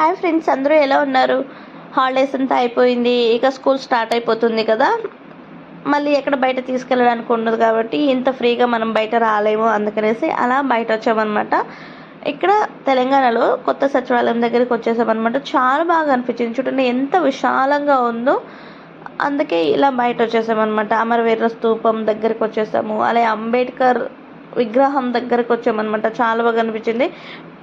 Hi friends అందరూ ఎలా ఉన్నారు? హాలిడేస్ అంతా అయిపోయింది ఇక స్కూల్ స్టార్ట్ అయిపోతుంది కదా. మళ్ళీ ఎక్కడ బయట తీసుకెళ్ళడానికి ఉండదు కాబట్టి ఇంత ఫ్రీగా మనం బయట రాలేము అందుకనేసి అలా బయట వచ్చామన్నమాట. ఇక్కడ తెలంగాణలో కొత్త సచివాలయం దగ్గరికి వచ్చేసామన్నమాట. చాలా బాగా అనిపించింది. చూడండి ఎంత విశాలంగా ఉందో. అందుకే ఇలా బయట వచ్చేసామన్నమాట. అమరవీర స్తూపం దగ్గరికి వచ్చేసాము. అలాగే అంబేద్కర్ విగ్రహం దగ్గరకు వచ్చామన్నమాట. చాలా బాగా అనిపించింది.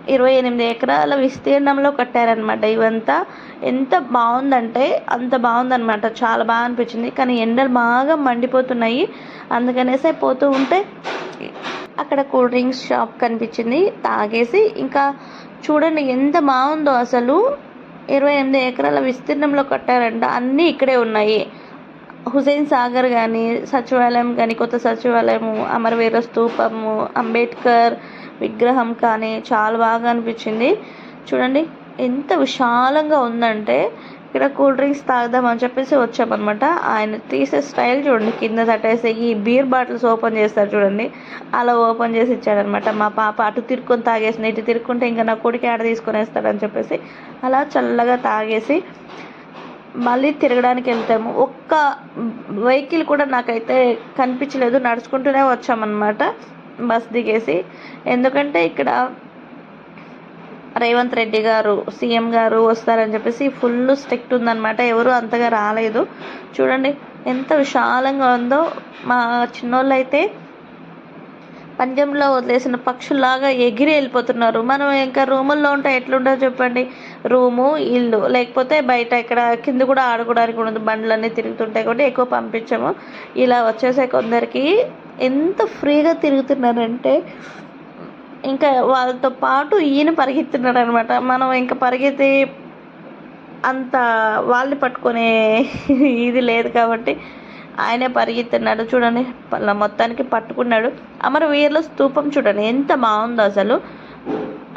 ఇరవై ఎనిమిది ఎకరాల విస్తీర్ణంలో కట్టారనమాట ఇవంతా. ఎంత బాగుందంటే అంత బాగుందనమాట చాలా బాగా అనిపించింది. కానీ ఎండలు బాగా మండిపోతున్నాయి. అందుకనేసే పోతూ ఉంటే అక్కడ కూల్ డ్రింక్స్ షాప్ కనిపించింది. తాగేసి ఇంకా చూడండి ఎంత బాగుందో అసలు. ఇరవై ఎనిమిది ఎకరాల విస్తీర్ణంలో కట్టారంట. అన్నీ ఇక్కడే ఉన్నాయి. హుసేన్ సాగర్ కానీ సచివాలయం కానీ కొత్త సచివాలయము అమరవీర స్తూపము అంబేద్కర్ విగ్రహం కానీ చాలా బాగా అనిపించింది. చూడండి ఎంత విశాలంగా ఉందంటే ఇక్కడ కూల్ డ్రింక్స్ తాగుదామని చెప్పేసి వచ్చామన్నమాట. ఆయన తీసే స్టైల్ చూడండి కింద తట్టేసి ఈ బీర్ బాటిల్స్ ఓపెన్ చేస్తారు చూడండి. అలా ఓపెన్ చేసి ఇచ్చాడనమాట మా పాప అటు తిరుక్కొని తాగేసింది ఇటు తిరుక్కుంటే ఇంకా నా కొడుకు ఆడ తీసుకొని వేస్తాడని చెప్పేసి అలా చల్లగా తాగేసి మళ్ళీ తిరగడానికి వెళ్తాము. ఒక్క వెహికల్ కూడా నాకైతే కనిపించలేదు. నడుచుకుంటూనే వచ్చామన్నమాట. బస్ దిగేసి. ఎందుకంటే ఇక్కడ రేవంత్ రెడ్డి గారు సీఎం గారు వస్తారని చెప్పేసి ఫుల్ స్ట్రిక్ట్ ఉందన్నమాట. ఎవరు అంతగా రాలేదు. చూడండి ఎంత విశాలంగా ఉందో మా చిన్నోళ్ళు అయితే పంజంలో వదిలేసిన పక్షులాగా ఎగిరి వెళ్ళిపోతున్నారు. మనం ఇంకా రూముల్లో ఉంటే ఎట్లుంటుందో చెప్పండి? రూము ఇల్లు. లేకపోతే బయట ఇక్కడ కింద కూడా ఆడుకోవడానికి ఉండదు. బండ్లన్నీ తిరుగుతుంటాయి కాబట్టి ఎక్కువ పంపించాము. ఇలా వచ్చేసే కొందరికి ఎంత ఫ్రీగా తిరుగుతున్నారంటే ఇంకా వాళ్ళతో పాటు ఈయన పరిగెత్తున్నాడు అనమాట మనం ఇంకా పరిగెత్తి అంత వాళ్ళని పట్టుకునే ఇది లేదు కాబట్టి ఆయనే పరిగెత్తున్నాడు చూడండి. మొత్తానికి పట్టుకున్నాడు. అమరవీరుల స్తూపం చూడండి. ఎంత బాగుందో అసలు.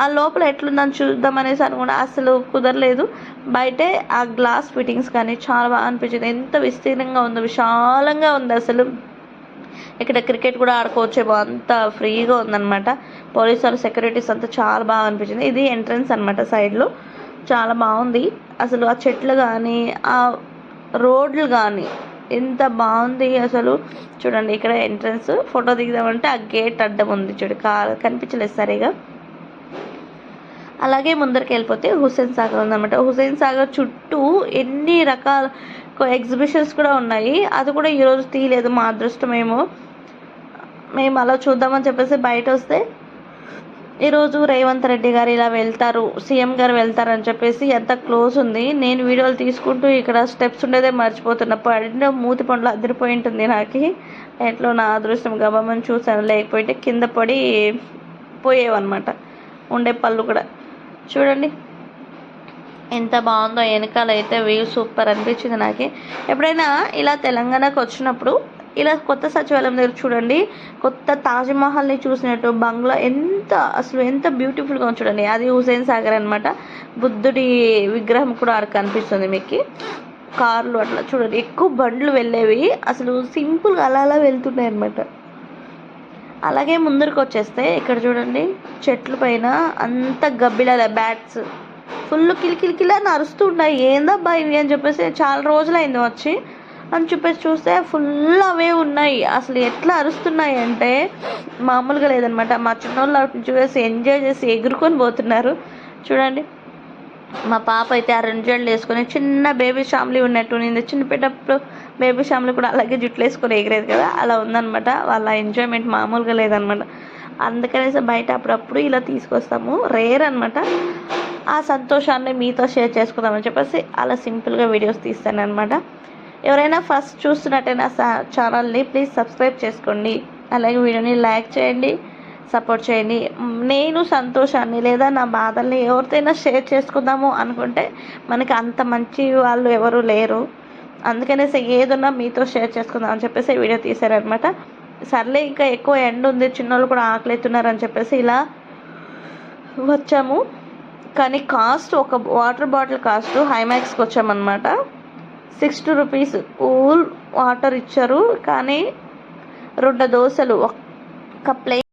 ఆ లోపల ఎట్లుందని చూద్దాం అనేసి అనుకున్నా. అసలు కుదరలేదు. బయటే ఆ గ్లాస్ ఫిట్టింగ్స్ కానీ చాలా బాగా అనిపించింది. ఎంత విస్తీర్ణంగా ఉందో విశాలంగా ఉంది అసలు. ఇక్కడ క్రికెట్ కూడా ఆడుకోవచ్చేమో అంత ఫ్రీగా ఉందన్నమాట. పోలీసు వాళ్ళు సెక్యూరిటీస్ అంతా చాలా బాగా అనిపించింది. ఇది ఎంట్రన్స్ అనమాట సైడ్లో చాలా బాగుంది. అసలు ఆ చెట్లు కానీ ఆ రోడ్లు కానీ ఎంత బాగుంది అసలు. చూడండి ఇక్కడ ఎంట్రన్స్ ఫోటో దిగుదామంటే ఆ గేట్ అడ్డం ఉంది. చూడు కా కనిపించలేదు సరిగా. అలాగే ముందరికి వెళ్ళిపోతే హుసేన్ సాగర్ ఉందన్నమాట. హుసేన్ సాగర్ చుట్టూ ఎన్ని రకాల ఎగ్జిబిషన్స్ కూడా ఉన్నాయి. అది కూడా ఈరోజు తీయలేదు మా అదృష్టమేమో. మేము అలా చూద్దామని చెప్పేసి బయట వస్తే ఈరోజు రేవంత్ రెడ్డి గారు ఇలా వెళ్తారు సీఎం గారు వెళ్తారని చెప్పేసి ఎంత క్లోజ్ ఉంది. నేను వీడియోలు తీసుకుంటూ ఇక్కడ స్టెప్స్ ఉండేదే మర్చిపోతున్నా పడిన మూతి పండ్లు అదిరిపోయి ఉంటుంది నాకు. ఎట్లో నా అదృష్టం గబమని చూసాను లేకపోతే కింద పడి పోయేవన్నమాట. ఉండే పళ్ళు కూడా. చూడండి. ఎంత బాగుందో వెనకాల అయితే వ్యూ సూపర్ అనిపించింది నాకు. ఎప్పుడైనా ఇలా తెలంగాణకు వచ్చినప్పుడు ఇలా కొత్త సచివాలయం దగ్గర చూడండి. కొత్త తాజ్మహల్ని చూసినట్టు బంగ్లా ఎంత అసలు ఎంత బ్యూటిఫుల్గా చూడండి. అది హుసేన్ సాగర్ అనమాట బుద్ధుడి విగ్రహం కూడా ఆడ కనిపిస్తుంది మీకు. కార్లు అట్లా చూడండి. ఎక్కువ బండ్లు వెళ్ళేవి. అసలు సింపుల్గా అలా అలా వెళ్తున్నాయి అనమాట అలాగే ముందరికి వచ్చేస్తే ఇక్కడ చూడండి. చెట్ల పైన అంత గబ్బిలాల బ్యాట్స్. ఫుల్ కిలికిలికిలా నరుస్తూ ఏందబ్బా ఇవి అని చెప్పేసి చాలా రోజులైంది వచ్చి. అని చెప్పేసి చూస్తే ఫుల్ అవే ఉన్నాయి. అసలు ఎట్లా అరుస్తున్నాయి అంటే మామూలుగా లేదనమాట. మా చిన్నోళ్ళు నుంచి వేసి ఎంజాయ్ చేసి ఎగురుకొని పోతున్నారు. చూడండి. మా పాప అయితే ఆ రెండు జడలు వేసుకొని చిన్న బేబీ షామ్లీ ఉన్నట్టు ఉంది. చిన్న పెట్టప్పుడు బేబీ షామ్లీ కూడా అలాగే జుట్లు వేసుకొని ఎగిరేది కదా అలా ఉందనమాట. వాళ్ళ ఎంజాయ్మెంట్ మామూలుగా లేదనమాట. అందుకనేసి బయట అప్పుడప్పుడు ఇలా తీసుకొస్తాము. రేర్ అనమాట. ఆ సంతోషాన్ని మీతో షేర్ చేసుకుందామని చెప్పేసి అలా సింపుల్గా వీడియోస్ తీస్తాను అనమాట ఎవరైనా ఫస్ట్ చూస్తున్నట్టయినా ఛానల్ని ప్లీజ్ సబ్స్క్రైబ్ చేసుకోండి. అలాగే వీడియోని లైక్ చేయండి సపోర్ట్ చేయండి. నేను సంతోషాన్ని లేదా నా బాధల్ని ఎవరితోనైనా షేర్ చేసుకుందాము అనుకుంటే మనకి అంత మంచి వాళ్ళు ఎవరు లేరు. అందుకనేసి ఏదన్నా మీతో షేర్ చేసుకుందాం అని చెప్పేసి వీడియో తీశారనమాట. సర్లే ఇంకా ఎక్కువ ఎండ ఉంది చిన్నోళ్ళు కూడా ఆకలిస్తున్నారని చెప్పేసి ఇలా వచ్చాము. కానీ కాస్ట్ ఒక వాటర్ బాటిల్ కాస్ట్ హైమాక్స్కి వచ్చామన్నమాట. సిక్స్టీ రూపీస్ కూల్ వాటర్ ఇచ్చారు కానీ రెండు దోశలు ఒక ప్లెయిన్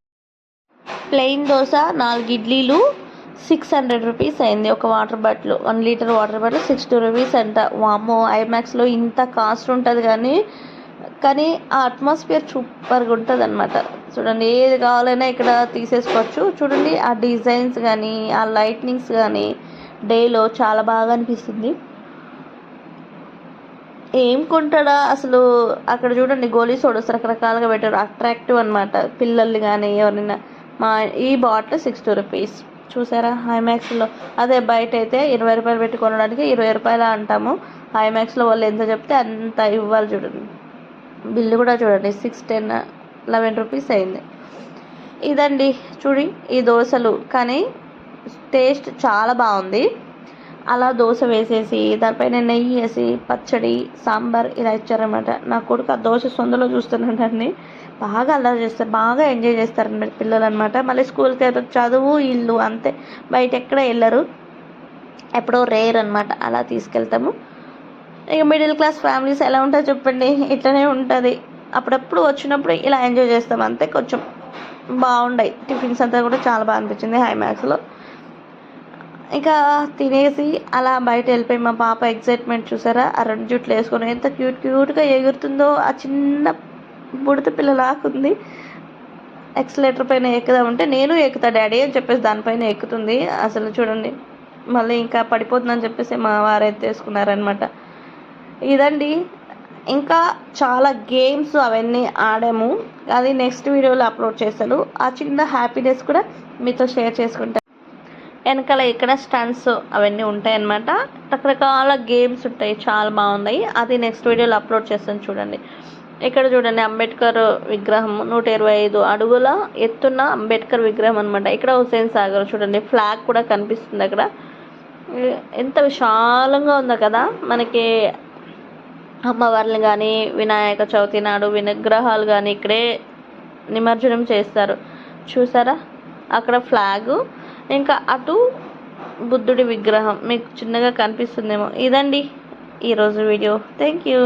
ప్లెయిన్ దోశ నాలుగు ఇడ్లీలు సిక్స్ హండ్రెడ్ రూపీస్ అయింది ఒక water bottle one litre water bottle sixty rupees అంట. వామో ఐమాక్స్లో ఇంత కాస్ట్ ఉంటుంది కానీ కానీ ఆ అట్మాస్ఫియర్ సూపర్గా ఉంటుంది అనమాట చూడండి ఏది కావాలైనా ఇక్కడ తీసేసుకోవచ్చు. చూడండి ఆ డిజైన్స్ కానీ ఆ లైట్నింగ్స్ కానీ డేలో చాలా బాగా అనిపిస్తుంది. ఏం కొంటాడా? అసలు అక్కడ చూడండి గోలీ సోడస్ రకరకాలుగా పెట్టారు. అట్రాక్టివ్ అనమాట పిల్లల్ని కానీ ఎవరైనా మా ఈ బాటిల్ సిక్స్టీ రూపీస్ చూసారా? హైమాక్స్లో అదే బయట అయితే ఇరవై రూపాయలు పెట్టి కొనడానికి ఇరవై రూపాయలు అంటాము. హైమాక్స్లో వాళ్ళు ఎంత చెప్తే అంత ఇవ్వాలి చూడండి. బిల్లు కూడా చూడండి. సిక్స్ టెన్ లెవెన్ రూపీస్ అయింది. ఇదండి. చూడి ఈ దోశలు. కానీ టేస్ట్ చాలా బాగుంది. అలా దోశ వేసేసి దానిపైన నెయ్యి వేసి పచ్చడి సాంబార్ ఇలా ఇచ్చారనమాట నా కొడుకు ఆ దోశ సొందలో చూస్తున్నాడని బాగా అల్లరి చేస్తారు బాగా ఎంజాయ్ చేస్తారనమాట పిల్లలు అనమాట మళ్ళీ స్కూల్కి వెళ్ళి చదువు ఇల్లు అంతే. బయట ఎక్కడ వెళ్ళరు. ఎప్పుడో రేర్ అనమాట అలా తీసుకెళ్తాము. ఇక మిడిల్ క్లాస్ ఫ్యామిలీస్ ఎలా ఉంటాయో చెప్పండి. ఇట్లనే ఉంటుంది. అప్పుడప్పుడు వచ్చినప్పుడు ఇలా ఎంజాయ్ చేస్తాం. అంతే కొంచెం బాగుండాయి. టిఫిన్స్ అంతా కూడా చాలా బాగా అనిపించింది హై మ్యాథ్స్లో ఇంకా తినేసి అలా బయట వెళ్ళిపోయి మా పాప ఎగ్జైట్మెంట్ చూసారా? ఆ రెండు జుట్లు వేసుకొని ఎంత క్యూట్ క్యూట్గా ఎగురుతుందో ఆ చిన్న బుడత పిల్ల లాకుంది ఎక్సలేటర్ పైన ఎక్కుదామంటే నేను ఎక్కుతా డాడీ అని చెప్పేసి దానిపైన ఎక్కుతుంది. అసలు చూడండి మళ్ళీ ఇంకా పడిపోతుందని చెప్పేసి మా వారు ఎత్తేసుకున్నారనమాట ఇదండి ఇంకా చాలా గేమ్స్ అవన్నీ ఆడాము. అది నెక్స్ట్ వీడియోలో అప్లోడ్ చేస్తాను. ఆ చిన్న హ్యాపీనెస్ కూడా మీతో షేర్ చేసుకుంటాను వెనకాల ఇక్కడ స్టన్స్ అవన్నీ ఉంటాయి అనమాట రకరకాల గేమ్స్ ఉంటాయి చాలా బాగున్నాయి అది నెక్స్ట్ వీడియోలో అప్లోడ్ చేస్తాను చూడండి. ఇక్కడ చూడండి అంబేద్కర్ విగ్రహం నూట ఇరవై ఐదు అడుగుల ఎత్తున్న అంబేద్కర్ విగ్రహం అనమాట ఇక్కడ హుసేన్ సాగర్ చూడండి ఫ్లాగ్ కూడా కనిపిస్తుంది అక్కడ. ఎంత విశాలంగా ఉందో కదా మనకి అమ్మవార్లు కానీ వినాయక చవితి నాడు విగ్రహాలు కానీ ఇక్కడే నిమజ్జనం చేస్తారు. చూసారా? అక్కడ ఫ్లాగు. ఇంకా అటు బుద్ధుడి విగ్రహం మీకు చిన్నగా కనిపిస్తుందేమో. ఇదండి ఈరోజు వీడియో. Thank you